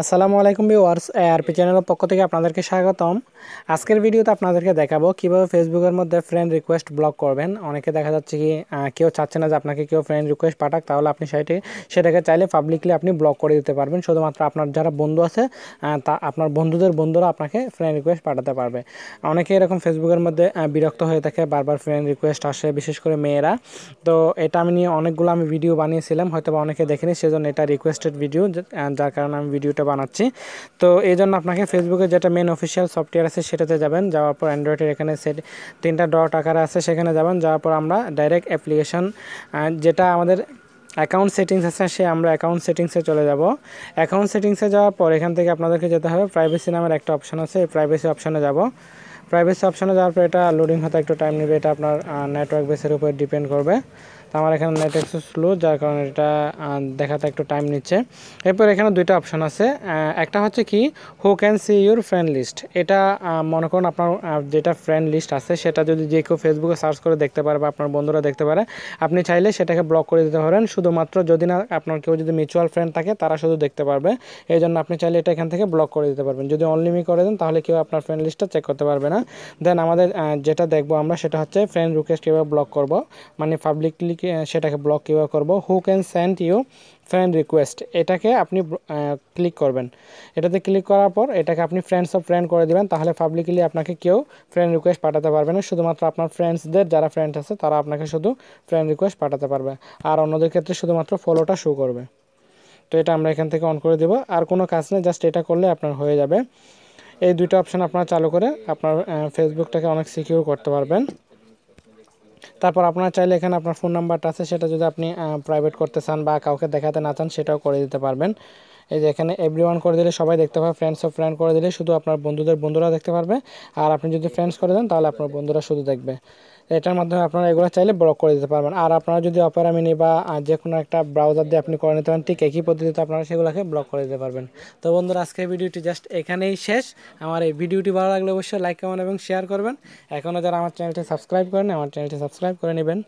আসসালামু আলাইকুম viewers ARP চ্যানেলের পক্ষ থেকে আপনাদেরকে স্বাগতম। আজকের ভিডিওতে আপনাদেরকে দেখাবো কীভাবে ফেসবুকের মধ্যে ফ্রেন্ড রিকোয়েস্ট ব্লক করবেন। অনেকে দেখা যাচ্ছে কি কেউ চাচ্ছে না যে আপনাকে কেউ ফ্রেন্ড রিকোয়েস্ট পাঠাক, তাহলে আপনি সেটি সেটাকে চাইলে পাবলিকলি আপনি ব্লক করে দিতে পারবেন। শুধুমাত্র আপনার যারা বন্ধু আছে তা আপনার বন্ধুদের বন্ধুরা আপনাকে ফ্রেন্ড রিকোয়েস্ট পাঠাতে পারবে। অনেকে এরকম ফেসবুকের মধ্যে বিরক্ত হয়ে থাকে, বারবার ফ্রেন্ড রিকোয়েস্ট আসে, বিশেষ করে মেয়েরা। তো এটা আমি নিয়ে অনেকগুলো আমি ভিডিও বানিয়েছিলাম হয়তো বা অনেকে দেখেনি, সেজন্য এটা রিকোয়েস্টেড ভিডিও যার কারণে আমি ভিডিওটা ভিডিওটা বানাচ্ছি। তো এই জন্য আপনাকে ফেসবুকে যেটা মেন অফিসিয়াল সফটওয়্যার আছে সেটাতে যাবেন। যাওয়ার পর অ্যান্ড্রয়েডের এখানে সেট তিনটা ডট আকারে আছে, সেখানে যাবেন। যাওয়ার পর আমরা ডাইরেক্ট অ্যাপ্লিকেশন যেটা আমাদের অ্যাকাউন্ট সেটিংস আছে, সে আমরা অ্যাকাউন্ট সেটিংসে চলে যাব। অ্যাকাউন্ট সেটিংসে যাওয়ার পর এখান থেকে আপনাদেরকে যেতে হবে। প্রাইভেসি নামের একটা অপশন আছে, এই প্রাইভেসি অপশনে যাব। প্রাইভেসি অপশনে যাওয়ার পর এটা লোডিং হতে একটু টাইম নেবে। এটা আপনার নেটওয়ার্ক বেসের উপর ডিপেন্ড করবে। তো আমার এখানে নেট একটু স্লো যার কারণে এটা দেখাতে একটু টাইম নিচ্ছে। এরপর এখানে দুইটা অপশন আছে। একটা হচ্ছে কি who can see your friend list এটা মনে করুন আপনার যেটা ফ্রেন্ড লিস্ট আছে, সেটা যদি যে কেউ ফেসবুকে সার্চ করে দেখতে পারে বা আপনার বন্ধুরা দেখতে পারে, আপনি চাইলে সেটাকে ব্লক করে দিতে পারেন। শুধুমাত্র যদি না আপনার কেউ যদি মিউচুয়াল ফ্রেন্ড থাকে, তারা শুধু দেখতে পারবে। এই জন্য আপনি চাইলে এটা এখান থেকে ব্লক করে দিতে পারবেন। যদি অনলিমি করে দেন, তাহলে কেউ আপনার ফ্রেন্ড লিস্টটা চেক করতে পারবে না। দেন আমাদের যেটা দেখব আমরা, সেটা হচ্ছে ফ্রেন্ড রিকোয়েস্ট কীভাবে ব্লক করব। মানে পাবলিকলি সেটাকে ব্লক কীভাবে করব? Who can send you friend request এটাকে আপনি ক্লিক করবেন। এটাতে ক্লিক করার পর এটাকে আপনি ফ্রেন্ডস অফ ফ্রেন্ড করে দেবেন, তাহলে পাবলিকলি আপনাকে কেউ ফ্রেন্ড রিকোয়েস্ট পাঠাতে পারবে না। শুধুমাত্র আপনার ফ্রেন্ডসদের যারা ফ্রেন্ড আছে, তারা আপনাকে শুধু ফ্রেন্ড রিকোয়েস্ট পাঠাতে পারবে। আর অন্যদের ক্ষেত্রে শুধুমাত্র ফলোটা শো করবে। তো এটা আমরা এখান থেকে অন করে দেবো। আর কোনো কাজ নেই জাস্ট এটা করলে আপনার হয়ে যাবে। এই দুইটা অপশান আপনারা চালু করে আপনার ফেসবুকটাকে অনেক সিকিউর করতে পারবেন। তারপর আপনার চাইলে এখানে আপনার ফোন নাম্বারটা আছে, সেটা যদি আপনি প্রাইভেট করতে চান বা কাউকে দেখাতে না চান, সেটাও করে দিতে পারবেন। এই যে এখানে এভরি করে দিলে সবাই দেখতে পাবে ফ্রেন্ডস অফ ফ্রেন্ড করে দিলে শুধু আপনার বন্ধুদের বন্ধুরা দেখতে পারবে। আর আপনি যদি ফ্রেন্ডস করে দেন, তাহলে আপনার বন্ধুরা শুধু দেখবে। এটার মাধ্যমে আপনারা এগুলো চাইলে ব্লক করে দিতে পারবেন। আর আপনারা যদি অপেরা মিনি বা যে কোনো একটা ব্রাউজার দিয়ে আপনি করে নিতে পারেন, ঠিক একই পদ্ধতিতে আপনারা সেগুলোকে ব্লক করে দিতে পারবেন। তো বন্ধুরা, আজকের ভিডিওটি জাস্ট এখানেই শেষ। আমার এই ভিডিওটি ভালো লাগলে অবশ্যই লাইক কমেন্ট এবং শেয়ার করবেন। এখনও যারা আমার চ্যানেলটি সাবস্ক্রাইব করেন আমার চ্যানেলটি সাবস্ক্রাইব করে নেবেন।